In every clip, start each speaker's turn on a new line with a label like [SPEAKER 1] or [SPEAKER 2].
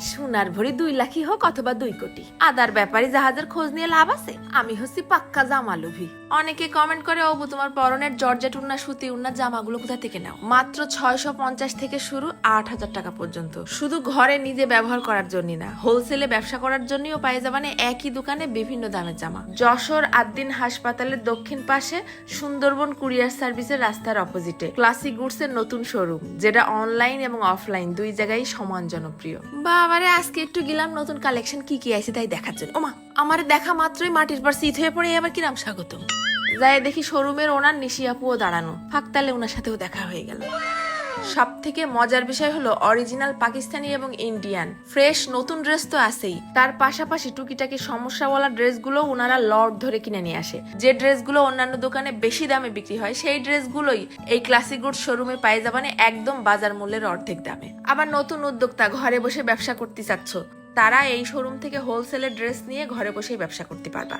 [SPEAKER 1] সোনার ভরি দুই লাখই হোক অথবা দুই কোটি। আদার ব্যাপারে জাহাজের খোঁজ নিয়ে লাভ আছে? আমি হচ্ছি পাক্কা জামা লোভী অনেকে কমেন্ট করে ওবু তোমার পরনের জর্জেট উন্না সুতি উন্না জামাগুলো কোথা থেকে নাও? মাত্র ছয়শো পঞ্চাশ থেকে শুরু আট হাজার টাকা পর্যন্ত। শুধু ঘরে নিজে ব্যবহার করার জন্য না হোলসেলে ব্যবসা করার জন্যও পাই যাবানে একই দোকানে বিভিন্ন দামের জামা। যশোর আদ্দিন হাসপাতালের দক্ষিণ পাশে সুন্দরবন কুরিয়ার সার্ভিসের রাস্তার অপোজিটে ক্লাসিক গুডস এর নতুন শোরুম যেটা অনলাইন এবং অফলাইন দুই জায়গায় সমান জনপ্রিয় বাবারে আজকে একটু গেলাম নতুন কালেকশন কি কি আছে তাই দেখার জন্য। ওমা, আমারে দেখা মাত্রই মাটির পর শীত হয়ে পড়ে, এবার কিরাম স্বাগত যাই দেখি শোরুমের ওনার নিশি আপুও দাঁড়ানো। ফাঁকতালে ওনার সাথেও দেখা হয়ে গেল। সব থেকে মজার বিষয় হলো অরিজিনাল পাকিস্তানি এবং ইন্ডিয়ান। ফ্রেশ নতুন ড্রেস তো আছেই। তার পাশাপাশি টুকিটাকি সমস্যাওয়ালা ড্রেসগুলো ওনারা লর্ড ধরে কিনে নিয়ে আসে। যে ড্রেসগুলো অন্যান্য দোকানে বেশি দামে বিক্রি হয়, সেই ড্রেসগুলোই এই ক্লাসিক গুড শোরুমে পাই যাবানে একদম বাজার মূল্যের অর্ধেক দামে। আবার নতুন উদ্যোক্তা ঘরে বসে ব্যবসা করতে চাচ্ছ তারা এই শোরুম থেকে হোলসেলের ড্রেস নিয়ে ঘরে বসেই ব্যবসা করতে পারবা।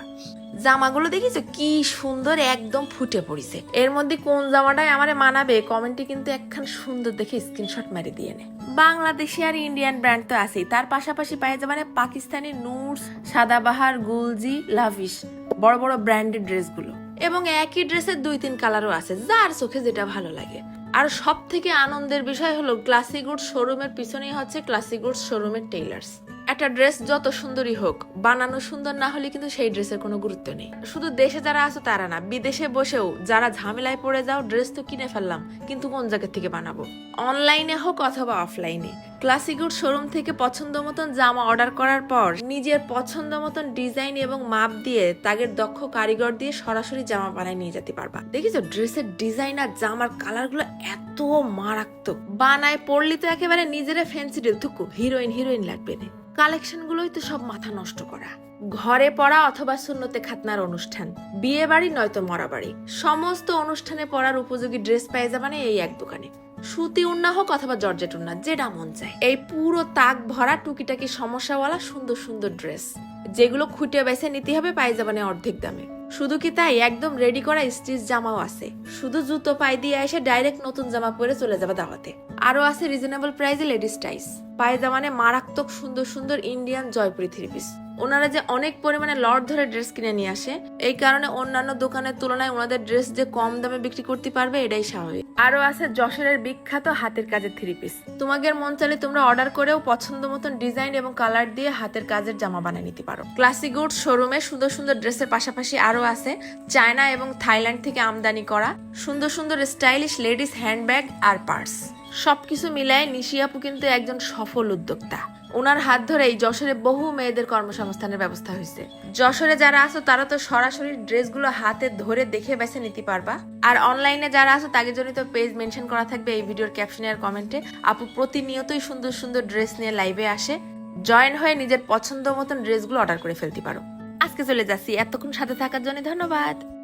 [SPEAKER 1] জামাগুলো দেখিছো? কি সুন্দর একদম ফুটে পড়িছে। এর মধ্যে কোন জামাটাই আমারে মানাবে? কমেন্টে কিন্তু একখান সুন্দর দেখে স্ক্রিনশট মেরে দিয়ে নে। বাংলাদেশি আর ইন্ডিয়ান ব্র্যান্ড তো আছেই। তার পাশাপাশি পাই যাবে পাকিস্তানি নুটস সাদাবাহার, গুলজি লাভিশ বড় বড় ব্র্যান্ডেড ড্রেসগুলো এবং একই ড্রেসের দুই তিন কালারও আছে, যার চোখে যেটা ভালো লাগে। আর সব থেকে আনন্দের বিষয় হলো ক্লাসিক গুডস শোরুমের পিছনেই হচ্ছে ক্লাসিক গুডস শোরুমের টেইলার্স একটা ড্রেস যত সুন্দরই হোক, বানানো সুন্দর না হলে কিন্তু সেই ড্রেসের কোনো গুরুত্ব নেই। শুধু দেশে যারা আছো তারা না, বিদেশে বসেও যারা ঝামেলায় পড়ে, যাও ড্রেস তো কিনে ফেললাম, কিন্তু কোন জায়গা থেকে বানাবো? অনলাইনে হোক অথবা অফলাইনে ক্লাসিকুড শোরুম থেকে পছন্দ মতন জামা অর্ডার করার পর, নিজের পছন্দ মতন ডিজাইন এবং মাপ দিয়ে তাগের দক্ষ কারিগর দিয়ে সরাসরি জামা বানায় নিয়ে যেতে পারবা। দেখিছো? ড্রেসের ডিজাইন আর জামার কালারগুলো এত মারাত্মক। বানায় পড়লি তো একেবারে নিজেরা ফ্যান্সি ডিল থুকু হিরোইন হিরোইন লাগবে না। কালেকশন গুলোই তো সব মাথা নষ্ট করা। ঘরে পড়া অথবা শূন্যতে খাতনার অনুষ্ঠান বিয়ে বাড়ি নয়তো মরা বাড়ি সমস্ত অনুষ্ঠানে পড়ার উপযোগী ড্রেস পেয়ে যাবানে এই এক দোকানে। সুতি উন্না হোক অথবা জর্জেট উন্না, যেটা মন চায়। এই পুরো তাক ভরা টুকিটাকি সমস্যাওয়ালা সুন্দর সুন্দর ড্রেস, যেগুলো খুঁটে বেছে নিতে হবে পাই অর্ধেক দামে। শুধু কি তাই? একদম রেডি করা স্টিচ জামাও আছে। শুধু জুতো পায়ে দিয়ে এসে ডাইরেক্ট নতুন জামা পরে চলে যাবে দাওয়াতে। আরও আছে রিজনেবল প্রাইসে লেডিস টাইস পায়ে পায়জামানে মারাত্মক সুন্দর সুন্দর ইন্ডিয়ান জয়পুরি থ্রি পিস ওনারা যে অনেক পরিমাণে লট ধরে ড্রেস কিনে নিয়ে আসে, এই কারণে অন্যান্য দোকানের তুলনায় ওনাদের ড্রেস যে কম দামে বিক্রি করতে পারবে, এটাই স্বাভাবিক। আরও আছে যশোরের বিখ্যাত হাতের কাজের থ্রি পিস তোমাদের মন চাইলে তোমরা অর্ডার করেও পছন্দ মতন ডিজাইন এবং কালার দিয়ে হাতের কাজের জামা বানিয়ে নিতে পারো। ক্লাসিক গুড শোরুমে সুন্দর সুন্দর ড্রেসের পাশাপাশি আরও আছে চায়না এবং থাইল্যান্ড থেকে আমদানি করা সুন্দর সুন্দর স্টাইলিশ লেডিস হ্যান্ডব্যাগ আর পার্স সবকিছু মিলায় নিশি আপু কিন্তু একজন সফল উদ্যোক্তা। ওনার হাত ধরেই যশোরে বহু মেয়েদের কর্মসংস্থানের ব্যবস্থা হয়েছে। যশোরে যারা আছো, তারা তো সরাসরি ড্রেসগুলো হাতে ধরে দেখে বেছে নিতে পারবা। আর অনলাইনে যারা আছো, তাদের জন্য তো পেজ মেনশন করা থাকবে এই ভিডিওর ক্যাপশনে আর কমেন্টে আপু প্রতিনিয়তই সুন্দর সুন্দর ড্রেস নিয়ে লাইভে আসে। জয়েন হয়ে নিজের পছন্দ মতন ড্রেসগুলো অর্ডার করে ফেলতে পারো। আজকে চলে যাচ্ছি। এতক্ষণ সাথে থাকার জন্য ধন্যবাদ।